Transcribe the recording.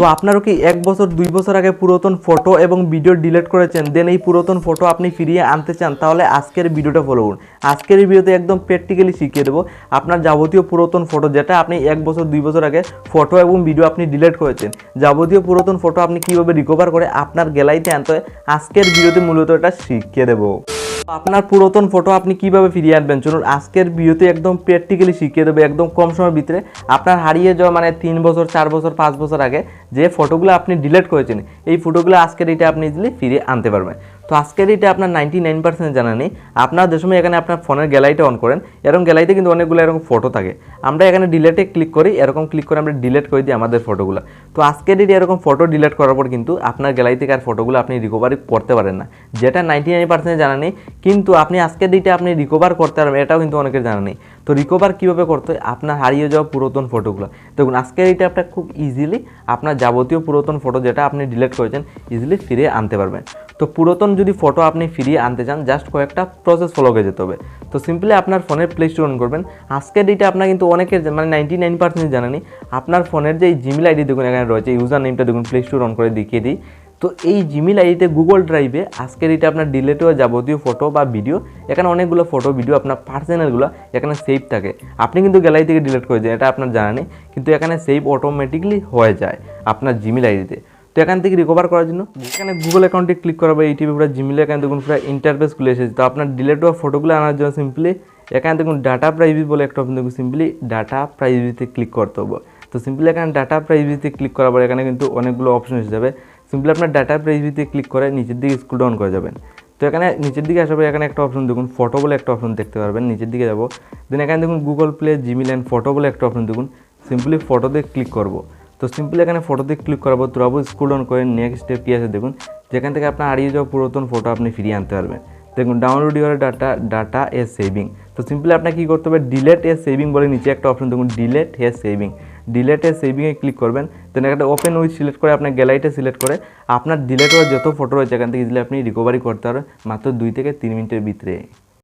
তো আপনারও কি এক বছর, দুই বছর আগে পুরাতন ফটো এবং ভিডিও ডিলিট করেছেন দেন এই পুরাতন ফটো আপনি ফিরিয়ে আনতে চান, তাহলে আজকের ভিডিওটা ফলো করুন। আজকের ভিডিওতে একদম প্র্যাকটিক্যালি শিখিয়ে দেবো আপনার যাবতীয় পুরাতন ফটো যেটা আপনি এক বছর, দুই বছর আগে ফটো এবং ভিডিও আপনি ডিলিট করেছেন। যাবতীয় পুরাতন ফটো আপনি কীভাবে রিকভার করে আপনার গ্যালারিতে আনতে হয়, আজকের ভিডিওতে মূলত এটা শিখিয়ে দেবো। আপনার পুরাতন ফটো আপনি কীভাবে ফিরিয়ে আনবেন? চলুন, আজকের ভিডিওতে একদম প্র্যাকটিক্যালি শিখিয়ে দেবে, একদম কম সময়ের ভিতরে। আপনার হারিয়ে যাওয়া মানে তিন বছর, চার বছর, পাঁচ বছর আগে যে ফটোগুলো আপনি ডিলিট করেছেন এই ফটোগুলো আজকের এটা আপনি ইজিলি ফিরিয়ে আনতে পারবেন। তো আজকের এটা আপনার নাইনটি নাইন পার্সেন্ট জানা নেই। আপনার যে সময় এখানে আপনার ফোনের গ্যালারিটা অন করেন, এরকম গ্যালারিতে কিন্তু অনেকগুলো এরকম ফটো থাকে। আমরা এখানে ডিলেটে ক্লিক করি, এরকম ক্লিক করে আমরা ডিলেট করে দিই আমাদের ফটোগুলো তো আজকের এটা এরকম ফটো ডিলেট করার পর কিন্তু আপনার গ্যালারি থেকে আর ফটোগুলো আপনি রিকভারি করতে পারেন না। যেটা নাইনটি নাইন পার্সেন্ট জানা নেই, কিন্তু আপনি আজকের দিনটা আপনি রিকভার করতে পারবেন, এটাও কিন্তু অনেকের জানা নেই। তো রিকভার কীভাবে করতে হয়? আপনার হারিয়ে যাওয়া পুরাতন ফটোগুলো দেখুন, আজকের এটা আপনার খুব ইজিলি আপনার যাবতীয় পুরাতন ফটো যেটা আপনি ডিলিট করেছেন ইজিলি ফিরিয়ে আনতে পারবেন। তো পুরাতন যদি ফটো আপনি ফিরিয়ে আনতে চান জাস্ট কয়েকটা প্রসেস ফলো করে যেতে হবে। তো সিম্পলি আপনার ফোনের প্লে স্টোর অন করবেন। আজকের ডেটে আপনার কিন্তু অনেকের মানে নাইনটি নাইন পার্সেন্ট জানানি আপনার ফোনের যে জিমেল আইডি দেখুন, এখানে রয়েছে ইউজার নেমটা দেখুন প্লে স্টোর অন করে দেখিয়ে দিই। তো এই জিমেল আইডিতে গুগল ড্রাইভে আজকের এটা আপনার ডিলেট হওয়া যাবতীয় ফটো বা ভিডিও এখানে অনেকগুলো ফটো ভিডিও আপনার পার্সোনালগুলো এখানে সেভ থাকে। আপনি কিন্তু গ্যালারি থেকে ডিলিট করে দেন, এটা আপনার জানা নেই। কিন্তু এখানে সেভ অটোমেটিকলি হয়ে যায় আপনার জিমেল আইডিতে তো এখান থেকে রিকভার করার জন্য এখানে গুগল অ্যাকাউন্টে ক্লিক করা বা ইউটিউবে পুরো জিমেল এখানে দেখুন পুরো ইন্টারফেস খুলে এসেছে। তো আপনার ডিলেট হওয়া ফটোগুলো আনার জন্য সিম্পলি এখানে দেখুন ডাটা প্রাইভি বলে একটা অপশন দেখুন সিম্পলি ডাটা প্রাইভেসিতে ক্লিক করতে হবে। তো সিম্পলি এখানে ডাটা প্রাইভেসিতে ক্লিক করার পর এখানে কিন্তু অনেকগুলো অপশন এসে যাবে। সিম্পলি আপনার ডাটা প্রাইভেসিতে ক্লিক করে নিচের দিকে স্কুল ডাউন করে যাবেন। তো এখানে নিচের দিকে আসার পর এখানে একটা অপশন দেখুন ফটো বলে একটা অপশন দেখতে পারবেন, নিচের দিকে যাব। দেন এখানে দেখুন Google Play Gmail and photo বলে একটা অপশন দেখুন সিম্পলি ফটোতে ক্লিক করব। তো সিম্পলি এখানে ফটোতে ক্লিক করাবো তোরাবো স্কুল ডাউন করে নেক্সট স্টেপ কী আছে দেখুন? যেখান থেকে আপনার হারিয়ে যাওয়া পুরাতন ফটো আপনি ফিরিয়ে আনতে পারবেন। দেখুন download your data data a saving তো সিম্পলি আপনার কী করতে হবে? ডিলেট এ সেভিং বলে নিচে একটা অপশন দেখুন delete hey saving delete a সেভিংয়ে ক্লিক করবেন। দেন একটা ওপেন উইথ সিলেক্ট করে আপনার গ্যালারিটা সিলেক্ট করে আপনার ডিলেট হওয়া যত ফটো রয়েছে, এখান থেকে ইজিলি আপনি রিকভারি করতে পারবেন। মাত্র দুই থেকে তিন মিনিটের ভিতরে।